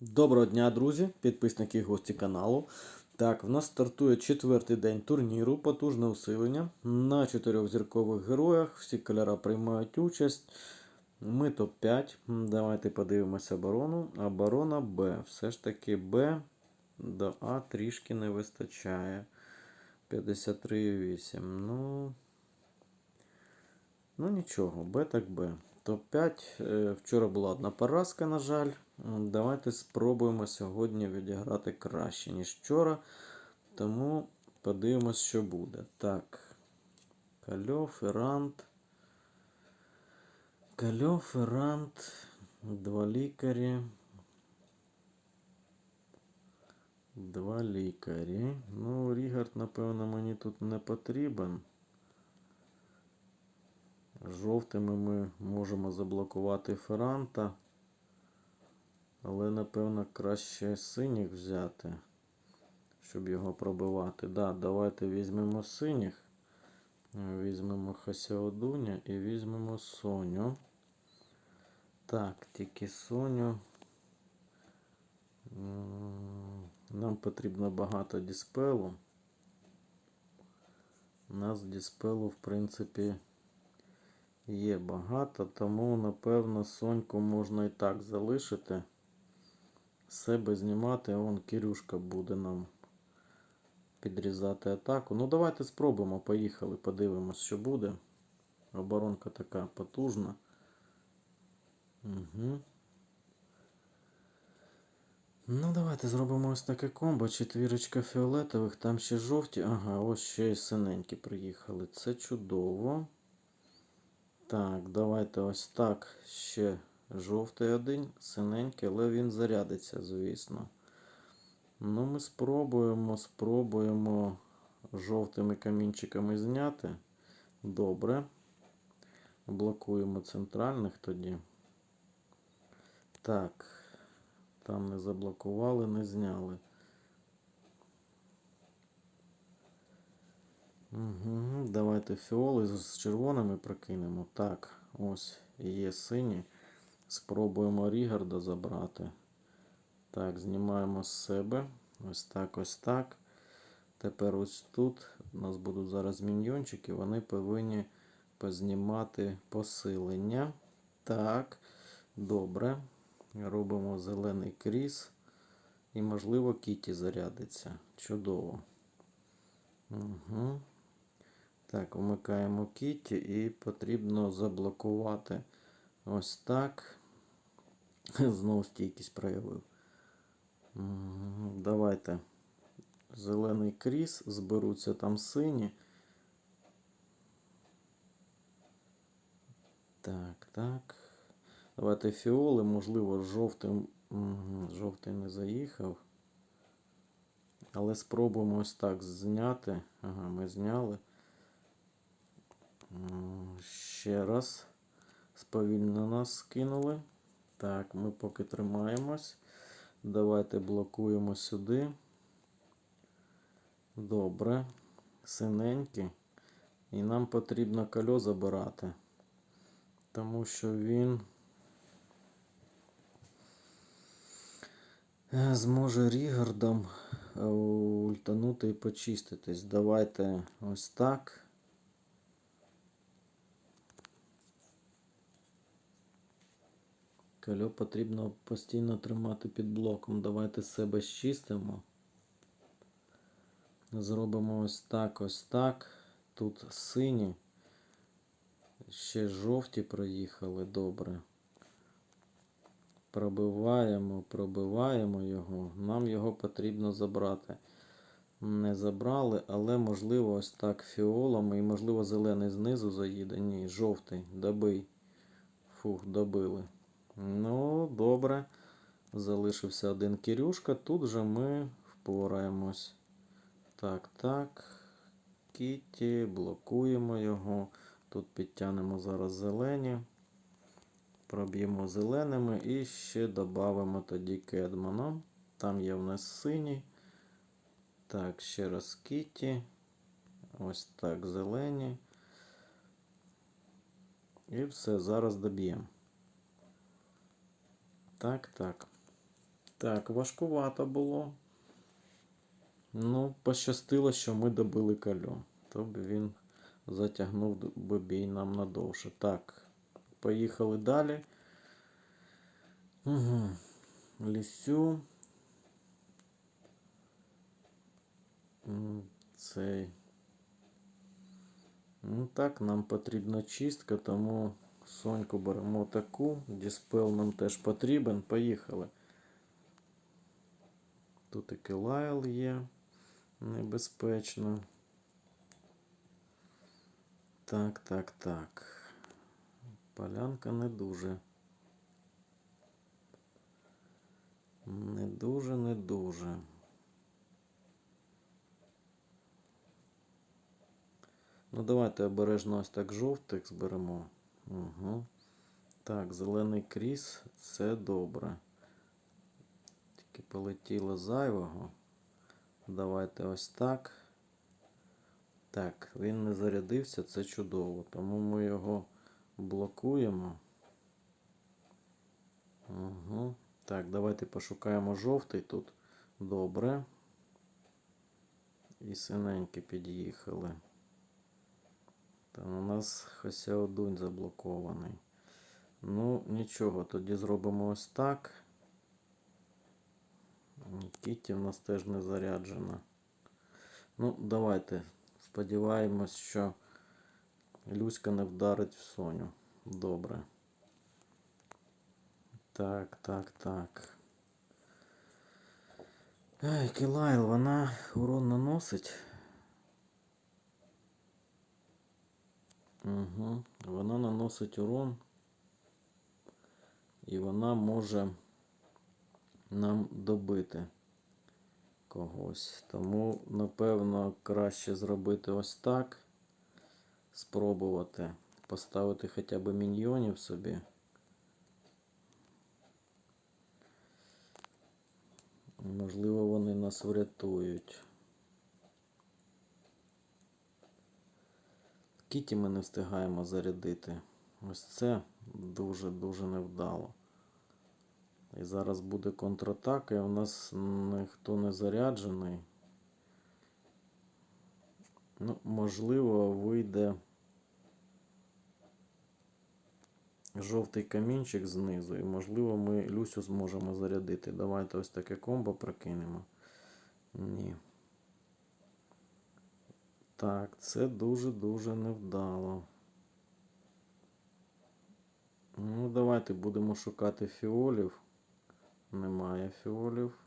Доброго дня, друзі, підписники і гості каналу. Так, в нас стартує четвертий день турніру, потужне усилення. На чотирьох зіркових героях. Всі кольори приймають участь. Ми топ-5. Давайте подивимося оборону. Оборона Б. Все ж таки Б до А трішки не вистачає. 53,8. Ну. Ну нічого, Б так Б. Топ-5. Е, Вчора була одна поразка, на жаль. Давайте спробуємо сьогодні відіграти краще, ніж вчора. Тому подивимось, що буде. Так. Кальов, Феррант. Кальов, Феррант. Два лікарі. Два лікарі. Ну, Рігард, напевно, мені тут не потрібен. Жовтими ми можемо заблокувати Ферранта. Але, напевно, краще синіх взяти, щоб його пробивати. Да, давайте візьмемо синіх. Візьмемо Хасяодуня і візьмемо Соню. Так, тільки Соню. Нам потрібно багато діспелу. У нас діспелу, в принципі, є багато, тому, напевно, Соньку можна і так залишити. Себе знімати, а вон Кирюшка буде нам підрізати атаку. Ну, давайте спробуємо. Поїхали, подивимось, що буде. Оборонка така потужна. Угу. Ну, давайте зробимо ось таке комбо. Четвірочка фіолетових, там ще жовті. Ага, ось ще й синенькі приїхали. Це чудово. Так, давайте ось так. Ще жовтий один, синенький, але він зарядиться, звісно. Ну, ми спробуємо, спробуємо жовтими камінчиками зняти. Добре. Блокуємо центральних тоді. Так. Там не заблокували, не зняли. Угу. Давайте фіоли з червоними прокинемо. Так, ось є сині. Спробуємо Рігарда забрати. Так, знімаємо з себе. Ось так, ось так. Тепер ось тут у нас будуть зараз міньйончики, вони повинні познімати посилення. Так, добре. Робимо зелений кріс. І, можливо, Кіті зарядиться. Чудово. Угу. Так, вмикаємо Кіті і потрібно заблокувати ось так. Знову стійкість проявив. Давайте. Зелений кріс, зберуться там сині. Так, так. Давайте фіоли, можливо, жовтим. Жовтий не заїхав. Але спробуємо ось так зняти. Ага, ми зняли. Ще раз. Сповільно нас скинули. Так, ми поки тримаємось. Давайте блокуємо сюди. Добре. Синенький. І нам потрібно кольо забирати. Тому що він е, зможе Рігардом е, ультанути і почиститись. Давайте ось так. Кольо потрібно постійно тримати під блоком. Давайте себе щистимо. Зробимо ось так, ось так. Тут сині. Ще жовті проїхали добре. Пробиваємо, пробиваємо його. Нам його потрібно забрати. Не забрали, але можливо ось так фіолами і можливо зелений знизу заїде. Ні, жовтий, добий. Фух, добили. Ну, добре. Залишився один Кирюшка. Тут же ми впораємось. Так, так. Кіті, блокуємо його. Тут підтягнемо зараз зелені. Проб'ємо зеленими і ще додамо тоді Кедмана. Там є в нас синій. Так, ще раз Кіті. Ось так, зелені. І все, зараз доб'ємо. Так, так. Так, важкувато було. Ну, пощастило, що ми добили кальо. То б він затягнув д- би бій нам надовше. Так, поїхали далі. Угу. Лісю. Цей. Ну так, нам потрібна чистка, тому Соньку беремо таку. Діспел нам теж потрібен. Поїхали. Тут і Килайл є. Небезпечно. Так, так, так. Полянка не дуже. Не дуже, не дуже. Ну, давайте обережно ось так жовтих зберемо. Угу. Так, зелений кріс це добре. Тільки полетіло зайвого. Давайте ось так. Так, він не зарядився, це чудово. Тому ми його блокуємо. Угу. Так, давайте пошукаємо жовтий тут. Добре. І синенькі під'їхали. Там у нас Хосяодунь заблокований. Ну, нічого, тоді зробимо ось так. Кіті в нас теж не заряджена. Ну, давайте. Сподіваємось, що Люська не вдарить в Соню. Добре. Так, так, так. Ай, Кілайл, вона урон наносить. Угу. Вона наносить урон. І вона може нам добити когось. Тому, напевно, краще зробити ось так. Спробувати поставити хоча б міньйонів собі. Можливо, вони нас врятують. Кіті ми не встигаємо зарядити. Ось це дуже-дуже невдало. І зараз буде контратака, і у нас ніхто не заряджений. Ну, можливо, вийде жовтий камінчик знизу, і можливо ми Люсю зможемо зарядити. Давайте ось таке комбо прокинемо. Ні. Так, це дуже-дуже невдало. Ну, давайте будемо шукати фіолів. Немає фіолів.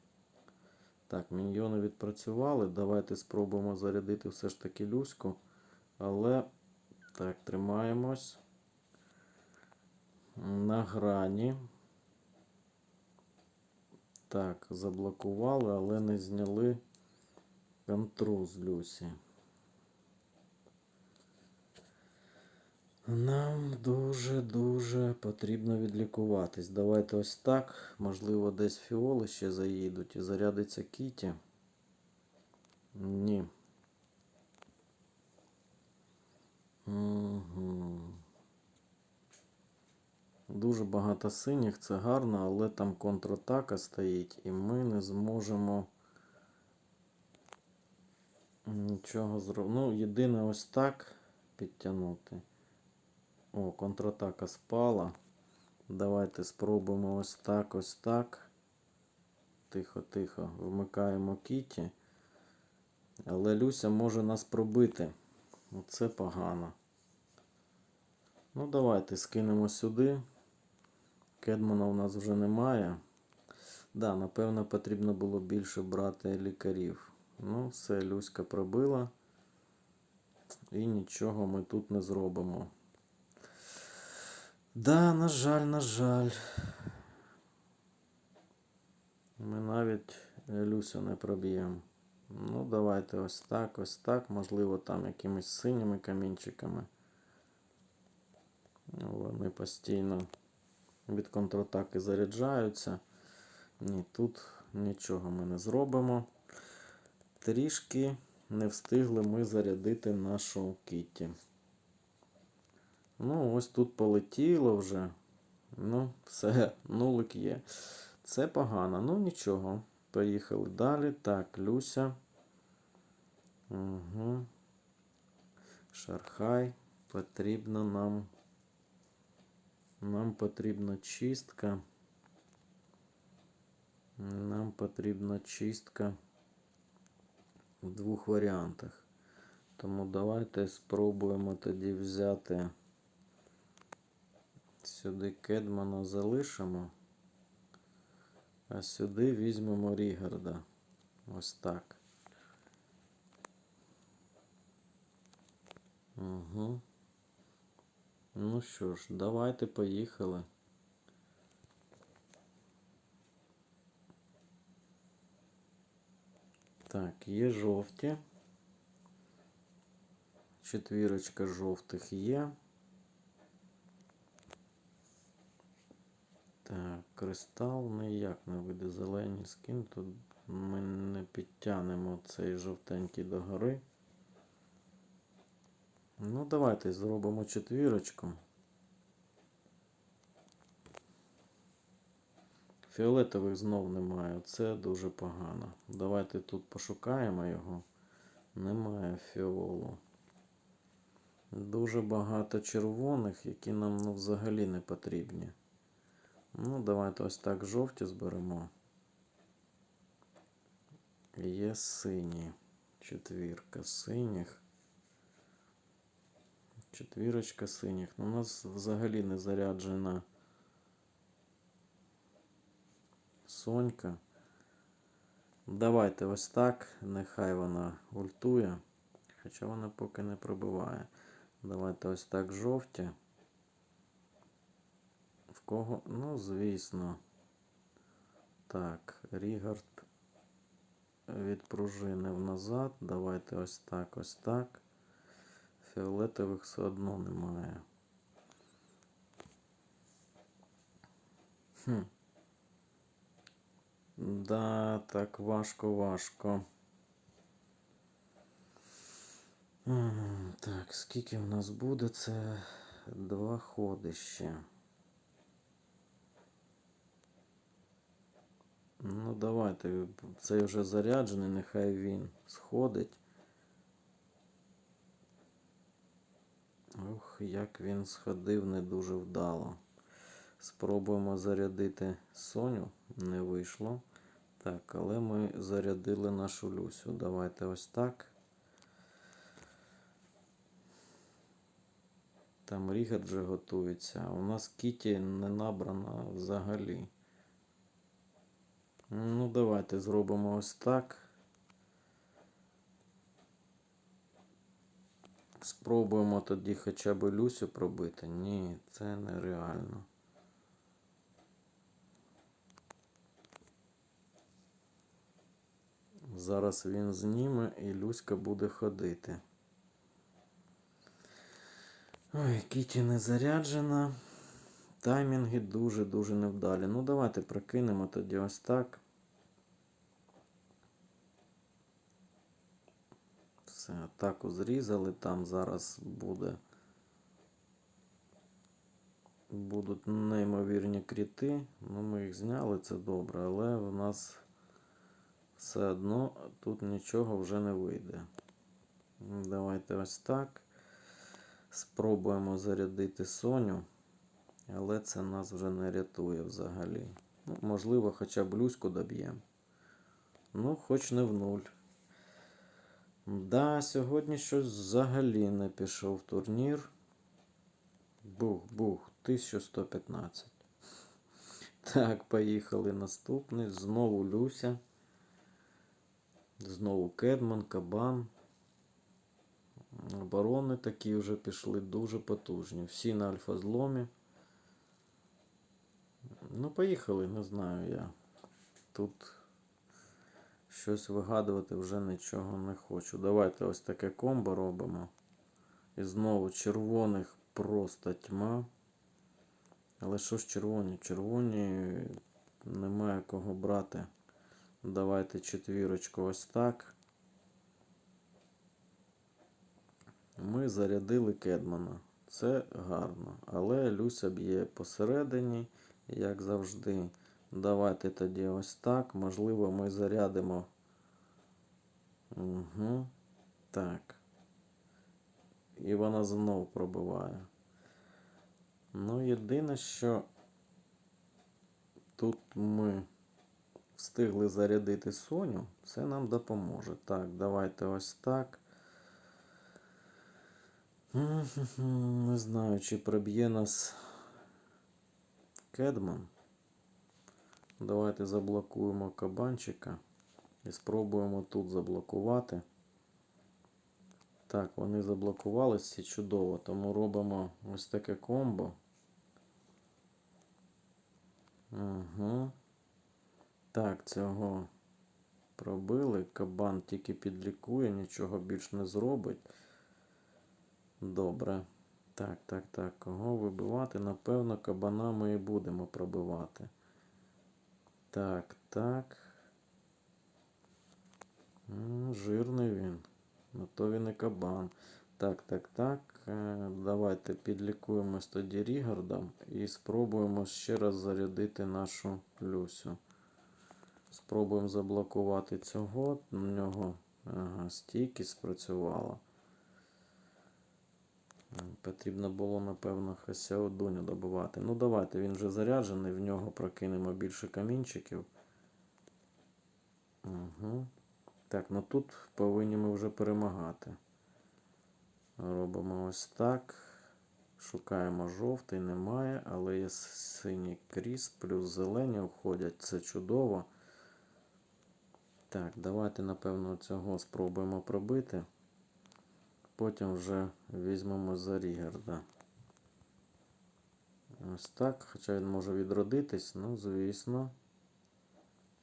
Так, міньйони відпрацювали. Давайте спробуємо зарядити все ж таки люську. Але так, тримаємось. На грані. Так, заблокували, але не зняли контру з Люсі. Нам дуже-дуже потрібно відлікуватись. Давайте ось так. Можливо, десь фіоли ще заїдуть і зарядиться Кіті. Ні. Угу. Дуже багато синіх, це гарно, але там контратака стоїть, і ми не зможемо нічого зробити. Ну, єдине ось так підтягнути. О, контратака спала. Давайте спробуємо ось так, ось так. Тихо-тихо. Вмикаємо Кіті. Але Люся може нас пробити. Оце погано. Ну, давайте скинемо сюди. Кедмана у нас вже немає. Да, напевно, потрібно було більше брати лікарів. Ну, все, Люська пробила. І нічого ми тут не зробимо. Да, на жаль, на жаль. Ми навіть Люсю не проб'ємо. Ну, давайте ось так, ось так. Можливо, там якимись синіми камінчиками. Вони постійно від контратаки заряджаються. Ні, тут нічого ми не зробимо. Трішки не встигли ми зарядити нашу Кіті. Ну, ось тут полетіло вже. Ну, все, нулик є. Це погано. Ну нічого. Поїхали далі. Так, Люся. Угу. Шархай. Потрібно нам. Нам потрібна чистка. Нам потрібна чистка в двох варіантах. Тому давайте спробуємо тоді взяти сюди Кедмана залишимо, а сюди візьмемо Рігарда. Ось так. Угу. Ну що ж, давайте поїхали. Так, є жовті. Четвірочка жовтих є. Кристал ніяк не вийде зелені скін. Тут ми не підтягнемо цей жовтенький догори. Ну, давайте зробимо четвірочку. Фіолетових знов немає. Це дуже погано. Давайте тут пошукаємо його. Немає фіолу. Дуже багато червоних, які нам ну, взагалі не потрібні. Ну, давайте ось так жовті зберемо. Є сині. Четвірка синіх. Четвірочка синіх. Ну, у нас взагалі не заряджена Сонька. Давайте ось так. Нехай вона ультує. Хоча вона поки не пробиває. Давайте ось так жовті. В кого? Ну, звісно. Так, Рігард відпружинив назад. Давайте ось так, ось так. Фіолетових все одно немає. Хм. Да, так важко, важко. Так, скільки в нас буде? Це два ходи ще. Ну, давайте. Цей вже заряджений, нехай він сходить. Ух, як він сходив не дуже вдало. Спробуємо зарядити Соню. Не вийшло. Так, але ми зарядили нашу Люсю. Давайте ось так. Там Рігат вже готується. У нас Кіті не набрана взагалі. Ну, давайте зробимо ось так. Спробуємо тоді хоча б Люсю пробити. Ні, це нереально. Зараз він зніме і Люська буде ходити. Ой, Кіті не заряджена. Таймінги дуже-дуже невдалі. Ну, давайте прокинемо тоді ось так. Все, атаку зрізали. Там зараз буде. Будуть неймовірні кріти. Ну, ми їх зняли, це добре, але в нас все одно тут нічого вже не вийде. Давайте ось так. Спробуємо зарядити Соню, але це нас вже не рятує взагалі. Ну, Можливо, хоча б Люську доб'ємо. Ну, хоч не в нуль. Да, сьогодні щось взагалі не пішов в турнір. Бух-бух, 1115. Так, поїхали наступний. Знову Люся. Знову Кедман, Кабан. Оборони такі вже пішли дуже потужні. Всі на альфа-зломі. Ну, поїхали, не знаю я. Тут щось вигадувати вже нічого не хочу. Давайте ось таке комбо робимо. І знову червоних просто тьма. Але що ж червоні? Червоні немає кого брати. Давайте четвірочку ось так. Ми зарядили Кедмана. Це гарно. Але Люся б'є посередині, як завжди. Давайте тоді ось так. Можливо, ми зарядимо. Угу. Так. І вона знов пробиває. Ну, єдине, що тут ми встигли зарядити Соню, це нам допоможе. Так, давайте ось так. Не знаю, чи проб'є нас Кедман. Давайте заблокуємо кабанчика і спробуємо тут заблокувати. Так, вони заблокувалися чудово, тому робимо ось таке комбо. Угу. Так, цього пробили. Кабан тільки підлікує, нічого більш не зробить. Добре. Так, так, так. Кого вибивати? Напевно, кабана ми і будемо пробивати. Так, так. Жирний він. Ну то він і кабан. Так, так, так. Е, Давайте підлікуємось тоді Рігардом і спробуємо ще раз зарядити нашу Люсю. Спробуємо заблокувати цього. У нього ага, стійкість спрацювала. Потрібно було, напевно, Хасяодуню добивати. Ну, давайте, він вже заряджений, в нього прокинемо більше камінчиків. Угу. Так, ну тут повинні ми вже перемагати. Робимо ось так. Шукаємо жовтий, немає, але є синій кріс, плюс зелені входять. Це чудово. Так, давайте, напевно, цього спробуємо пробити. Потім вже візьмемо за Рігерда. Ось так. Хоча він може відродитись, ну, звісно.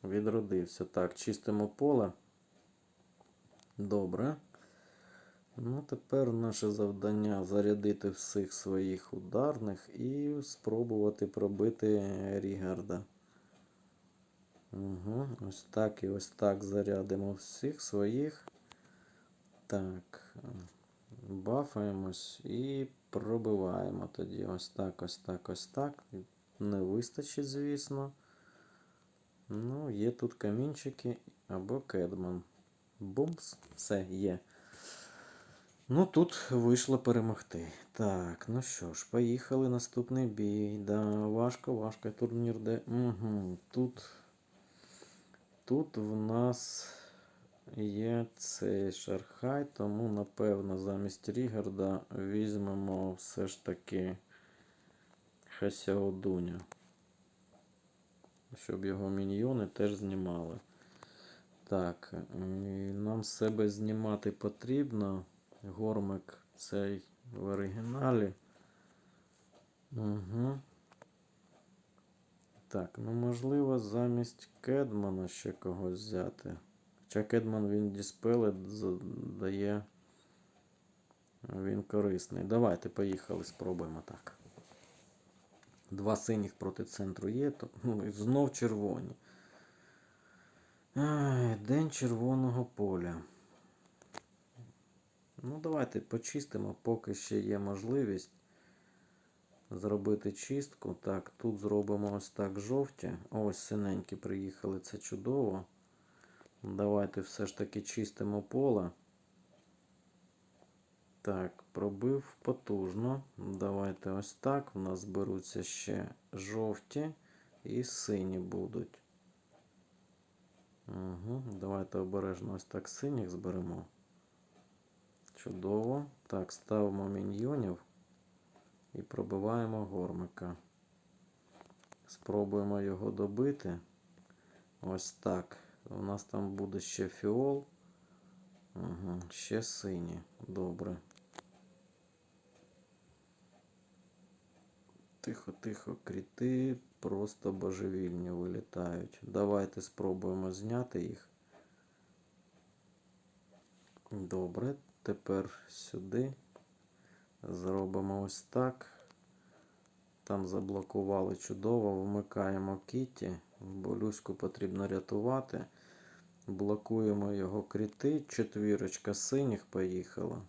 Відродився. Так, чистимо поле. Добре. Ну, тепер наше завдання зарядити всіх своїх ударних і спробувати пробити Рігарда. Угу. Ось так і ось так зарядимо всіх своїх. Так. Бафаємось і пробиваємо тоді. Ось так, ось так, ось так. Не вистачить, звісно. Ну, є тут камінчики або кедман. Бумс, все є. Ну, тут вийшло перемогти. Так, ну що ж, поїхали. Наступний бій. Да, важко, важко турнір де. Угу. Тут, тут в нас є цей шархай, тому, напевно, замість Рігарда візьмемо все ж таки Хасяодуня. Щоб його міньйони теж знімали. Так, нам себе знімати потрібно. Гормик цей в оригіналі. Угу. Так, ну можливо, замість Кедмана ще когось взяти. Хоча Кедман він діспелет дає. Він корисний. Давайте, поїхали, спробуємо так. Два синіх проти центру є, то ну, і знов червоні. Ай, День червоного поля. Ну, давайте почистимо, поки ще є можливість зробити чистку. Так, тут зробимо ось так жовті. Ось синенькі приїхали, це чудово. Давайте все ж таки чистимо поле. Так, пробив потужно. Давайте ось так. У нас беруться ще жовті і сині будуть. Угу. Давайте обережно ось так синіх зберемо. Чудово. Так, ставимо міньйонів і пробиваємо гормика. Спробуємо його добити. Ось так. У нас там буде ще фіол. Угу. Ще сині. Добре. Тихо, тихо, кріти просто божевільні вилітають. Давайте спробуємо зняти їх. Добре, тепер сюди. Зробимо ось так. Там заблокували чудово, вмикаємо кіті, бо Люську потрібно рятувати. Блокуємо його кріти. Четвірочка синіх поїхала.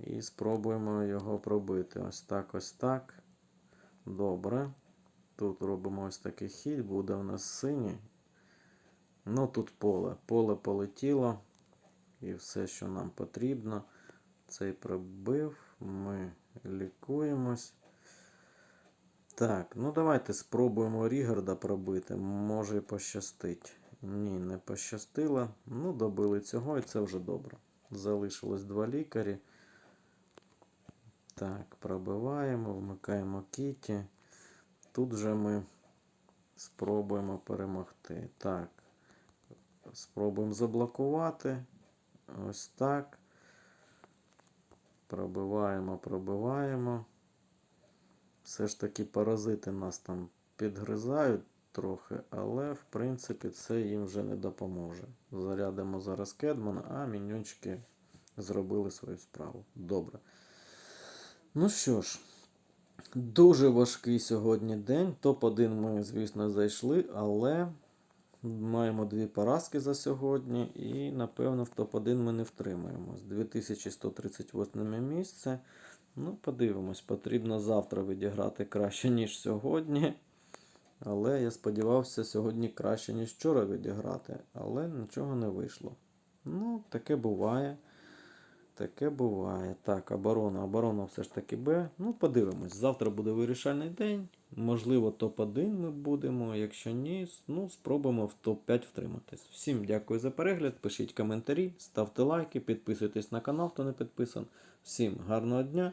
І спробуємо його пробити. Ось так, ось так. Добре. Тут робимо ось такий хід, буде у нас синій. Ну тут поле. Поле полетіло. І все, що нам потрібно. Цей пробив. Ми лікуємось. Так, ну давайте спробуємо Рігарда пробити. Може пощастить. Ні, не пощастило. Ну, добили цього, і це вже добре. Залишилось два лікарі. Так, пробиваємо, вмикаємо Кіті. Тут же ми спробуємо перемогти. Так. Спробуємо заблокувати. Ось так. Пробиваємо, пробиваємо. Все ж таки паразити нас там підгризають трохи, але в принципі це їм вже не допоможе. Зарядимо зараз Кедмана, а міньончики зробили свою справу. Добре. Ну що ж, дуже важкий сьогодні день. Топ-1 ми, звісно, зайшли, але маємо дві поразки за сьогодні, і, напевно, в топ-1 ми не втримаємось. 2138 місце. Ну, подивимось, потрібно завтра відіграти краще, ніж сьогодні. Але я сподівався сьогодні краще, ніж вчора відіграти. Але нічого не вийшло. Ну, таке буває. Таке буває. Так, оборона. Оборона все ж таки Б. Ну, подивимось. Завтра буде вирішальний день. Можливо, топ-1 ми будемо. Якщо ні, ну, спробуємо в топ-5 втриматись. Всім дякую за перегляд. Пишіть коментарі, ставте лайки, підписуйтесь на канал, хто не підписан. Всім гарного дня.